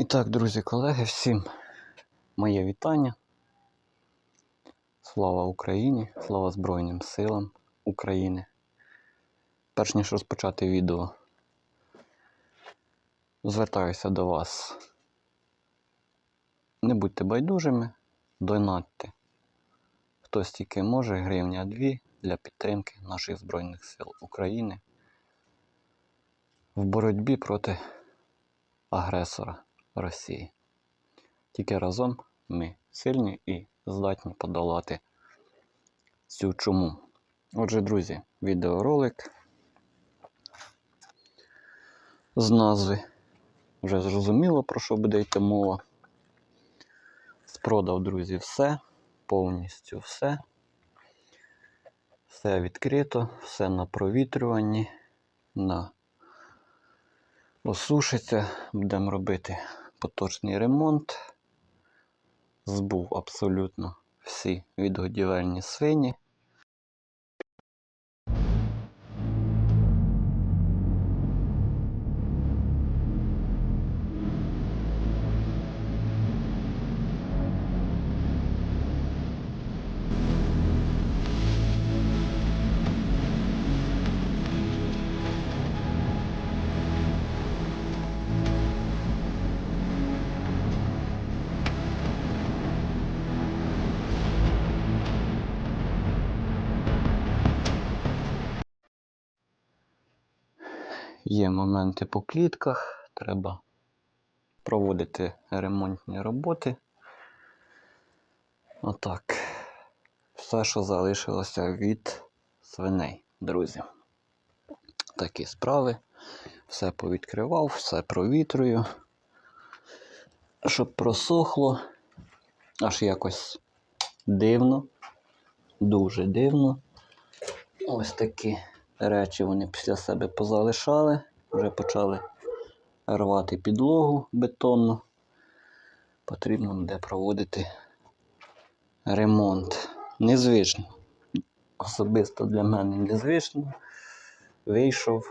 І так, друзі, колеги, всім моє вітання. Слава Україні, слава Збройним силам України. Перш ніж розпочати відео, звертаюся до вас. Не будьте байдужими, донатьте. Хтось тільки може, гривня 2 для підтримки наших Збройних сил України в боротьбі проти агресора Росії. Тільки разом ми сильні і здатні подолати цю чуму. Отже, друзі, відеоролик з назви. Вже зрозуміло, про що буде йти мова. Спродав, друзі, все, повністю все. Все відкрито, все на провітрюванні, на осушиться, будемо робити поточний ремонт. Збув абсолютно всі відгодівельні свині. Є моменти по клітках, треба проводити ремонтні роботи. Отак. Все, що залишилося від свиней, друзі. Такі справи. Все повідкривав, все провітрюю, щоб просохло. Аж якось дивно, дуже дивно. Ось такі речі вони після себе позалишали, вже почали рвати підлогу бетонну. Потрібно буде проводити ремонт. Незвично. Особисто для мене незвично. Вийшов,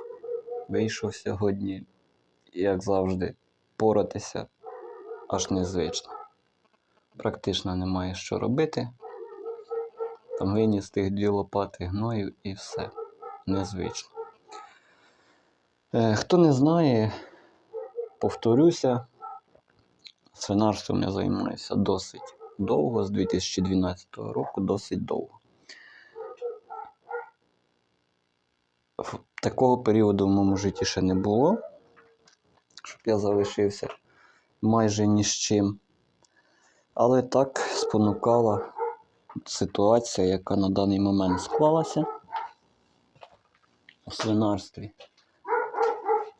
вийшов сьогодні, як завжди, поратися аж незвично. Практично немає що робити. Там виніс тих дві лопати гною і все незвично. Е, хто не знає, повторюся, свинарством я займаюся досить довго, з 2012 року, досить довго. Такого періоду в моєму житті ще не було, щоб я залишився майже ні з чим. Але так спонукала ситуація, яка на даний момент склалася у свинарстві.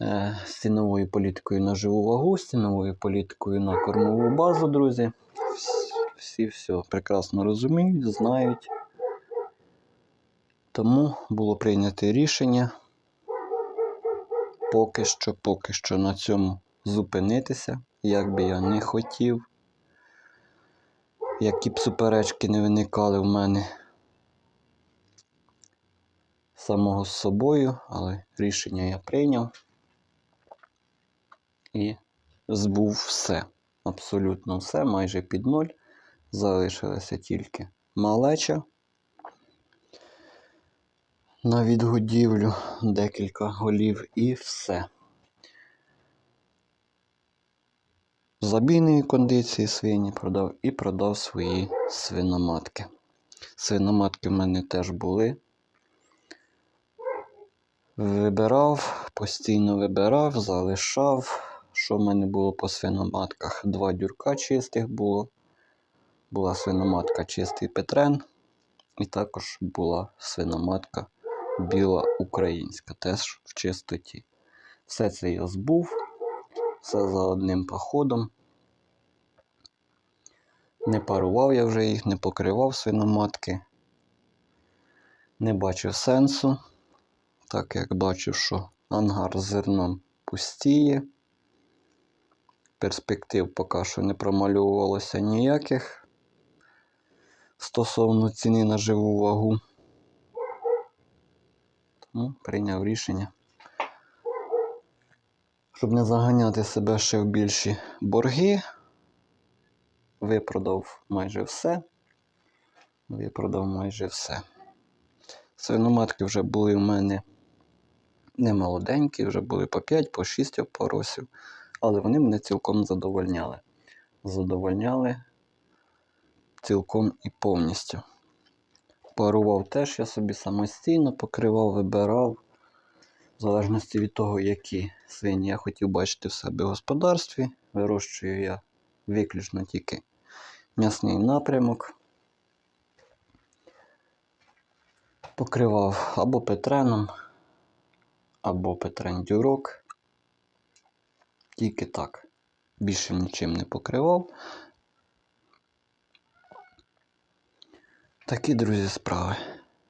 Е, з ціновою політикою на живу вагу, з ціновою політикою на кормову базу, друзі. Всі все прекрасно розуміють, знають. Тому було прийнято рішення поки що, поки що на цьому зупинитися, як би я не хотів. Які б суперечки не виникали в мене самого з собою, але рішення я прийняв і збув все. Абсолютно все, майже під ноль. Залишилася тільки малеча на відгодівлю, декілька голів і все. В забійної кондиції свині продав і продав свої свиноматки. Свиноматки в мене теж були. Вибирав, постійно вибирав, залишав. Що в мене було по свиноматках? Два дюрка чистих було. Була свиноматка чистий Петрен. І також була свиноматка біла українська, теж в чистоті. Все це я збув, все за одним походом. Не парував я вже їх, не покривав свиноматки. Не бачив сенсу так як бачу, що ангар з зерном пустіє. Перспектив поки що не промальовувалося ніяких стосовно ціни на живу вагу. Тому прийняв рішення Щоб не заганяти себе ще в більші борги, випродав майже все. Випродав майже все. Свиноматки вже були в мене не молоденькі, вже були по 5, по 6 опоросів, але вони мене цілком задовольняли. Задовольняли цілком і повністю. Парував теж я собі самостійно покривав, вибирав, в залежності від того, які свині я хотів бачити в себе в господарстві. Вирощую я виключно тільки м'ясний напрямок. Покривав або петреном, або петрен дюрок. Тільки так. Більше нічим не покривав. Такі, друзі, справи.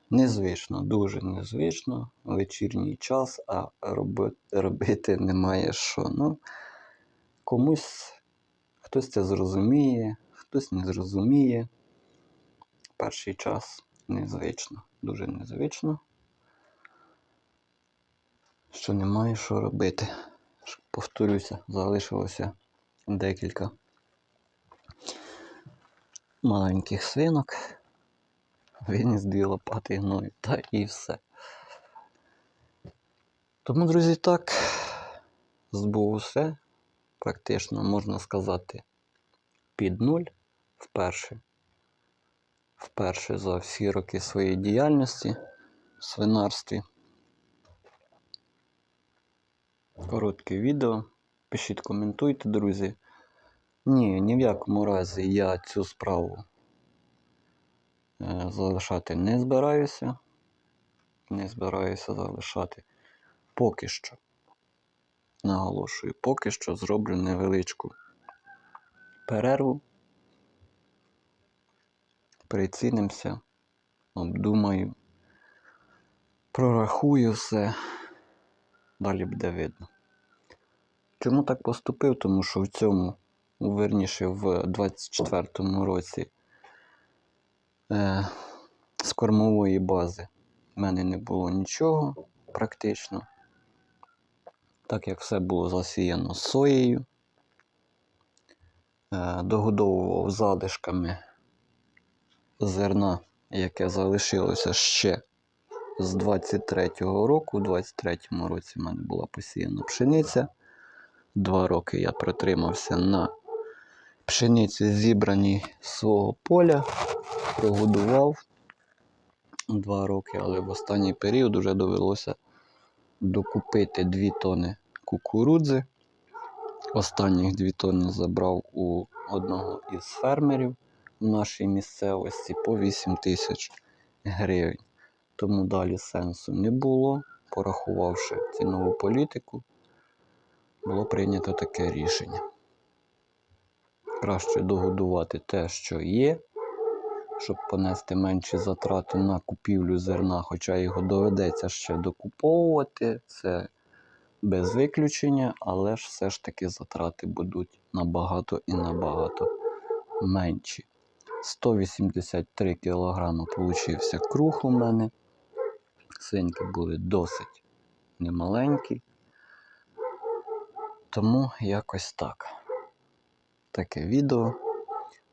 Незвично, дуже незвично. Вечірній час, а роби, робити немає що. Ну, комусь хтось це зрозуміє, хтось не зрозуміє. Перший час незвично, дуже незвично. Що немає що робити. Повторюся, залишилося декілька маленьких свинок. Виніс дві лопати гною, та і все. Тому, друзі, так, збув усе. Практично, можна сказати, під нуль вперше. Вперше за всі роки своєї діяльності в свинарстві. Коротке відео. Пишіть, коментуйте, друзі. Ні, ні в якому разі я цю справу е, залишати не збираюся. Не збираюся залишати поки що. Наголошую, поки що зроблю невеличку перерву. Прицінимося, обдумаю, прорахую все, далі буде видно. Чому так поступив? Тому що в цьому, верніше, в 24-му році е, з кормової бази в мене не було нічого практично. Так як все було засіяно соєю, е, догодовував залишками зерна, яке залишилося ще з 23-го року. У 23-му році в мене була посіяна пшениця. Два роки я протримався на пшениці, зібраній з свого поля, прогодував два роки, але в останній період вже довелося докупити 2 тони кукурудзи. Останніх 2 тони забрав у одного із фермерів в нашій місцевості по 8 тисяч гривень. Тому далі сенсу не було. Порахувавши цінову політику, було прийнято таке рішення. Краще догодувати те, що є, щоб понести менші затрати на купівлю зерна, хоча його доведеться ще докуповувати. Це без виключення, але ж все ж таки затрати будуть набагато і набагато менші. 183 кг получився круг у мене. Свинки були досить немаленькі. Тому якось так. Таке відео.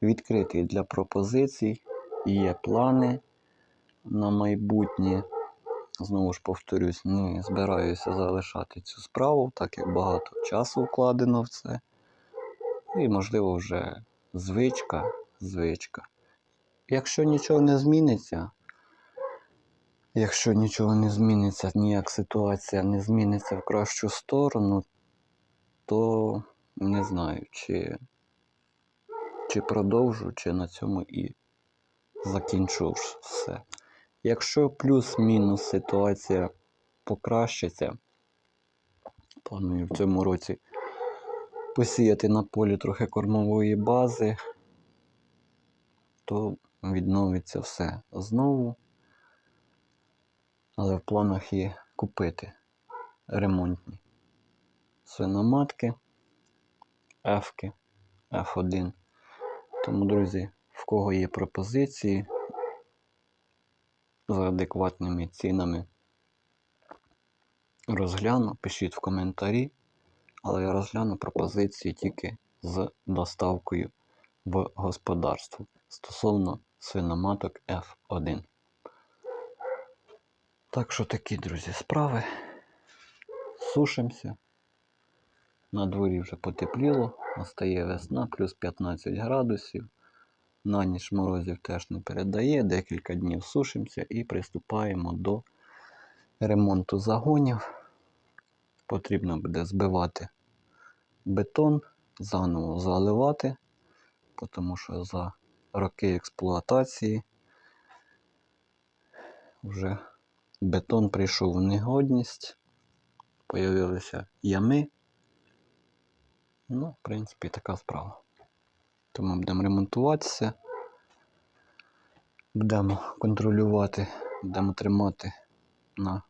Відкритий для пропозицій. і Є плани на майбутнє. Знову ж повторюсь, не збираюся залишати цю справу, так як багато часу вкладено в це. І, можливо, вже звичка, звичка. Якщо нічого не зміниться, якщо нічого не зміниться, ніяк ситуація не зміниться в кращу сторону, то не знаю, чи, чи продовжу, чи на цьому і закінчу все. Якщо плюс-мінус ситуація покращиться, планую в цьому році посіяти на полі трохи кормової бази, то відновиться все знову. Але в планах є купити ремонтні свиноматки, F-ки, F1. Тому, друзі, в кого є пропозиції за адекватними цінами, розгляну, пишіть в коментарі але я розгляну пропозиції тільки з доставкою в господарство стосовно свиноматок F1. Так що такі, друзі, справи. Сушимося. На дворі вже потепліло, настає весна, плюс 15 градусів. На ніч морозів теж не передає. Декілька днів сушимося і приступаємо до ремонту загонів. Потрібно буде збивати бетон, заново заливати, тому що за роки експлуатації вже бетон прийшов в негодність, появилися ями. Ну, в принципі, така справа. Тому будемо ремонтуватися, будемо контролювати, будемо тримати на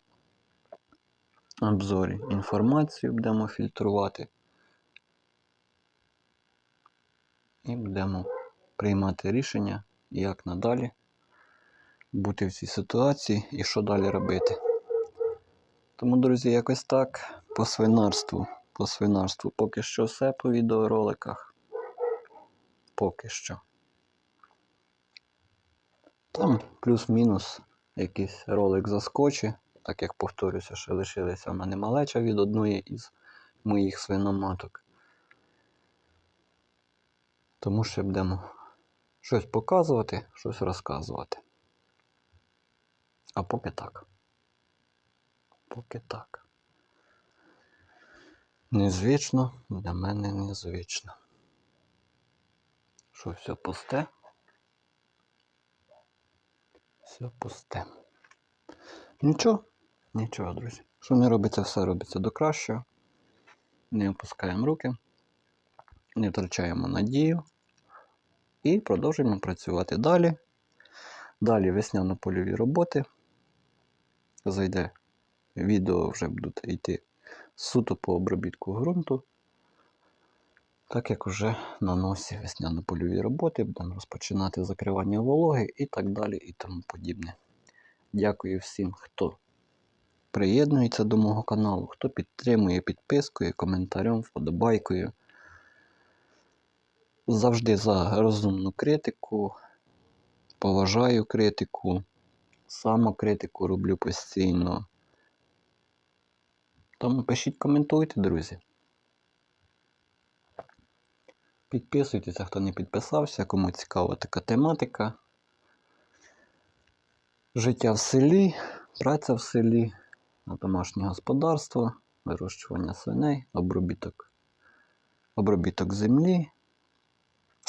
обзорі інформацію, будемо фільтрувати і будемо приймати рішення, як надалі бути в цій ситуації і що далі робити. Тому, друзі, якось так по свинарству. По свинарству поки що все по відеороликах. Поки що. Там плюс-мінус якийсь ролик заскочить, так як повторюся, що лишилися в мене малеча від одної із моїх свиноматок. Тому що будемо щось показувати, щось розказувати. А поки так. Поки так. Незвично для мене незвично. Що все пусте? Все пусте. Нічого, нічого, друзі. Що не робиться, все робиться до кращого. Не опускаємо руки, не втрачаємо надію і продовжуємо працювати далі. Далі весняно-польові роботи. Зайде відео, вже будуть йти суто по обробітку ґрунту. Так як вже на носі весняно-польові роботи, будемо розпочинати закривання вологи і так далі і тому подібне. Дякую всім, хто приєднується до мого каналу, хто підтримує підпискою, коментарем, вподобайкою. Завжди за розумну критику. Поважаю критику. Самокритику роблю постійно. Тому пишіть, коментуйте, друзі. Підписуйтеся, хто не підписався, кому цікава така тематика. Життя в селі, праця в селі, домашнє господарство, вирощування свиней, обробіток, обробіток землі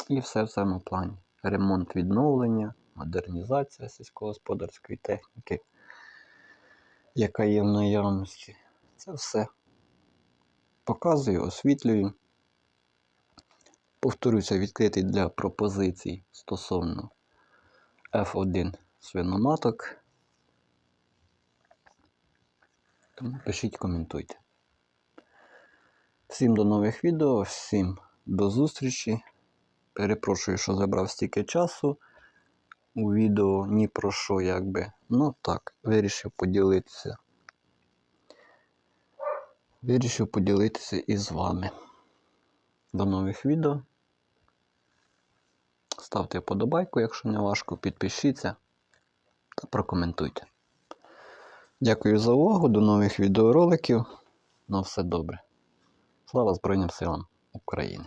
і все в цьому плані. Ремонт відновлення, модернізація сільськогосподарської техніки, яка є в наявності. Це все показую, освітлюю. Повторюся, відкритий для пропозицій стосовно F1 свиноматок. Тому пишіть, коментуйте. Всім до нових відео, всім до зустрічі. Перепрошую, що забрав стільки часу у відео ні про що, якби. Ну так, вирішив поділитися. Вирішив поділитися із вами. До нових відео. Ставте вподобайку, якщо не важко, підпишіться та прокоментуйте. Дякую за увагу, до нових відеороликів. На все добре. Слава Збройним силам України!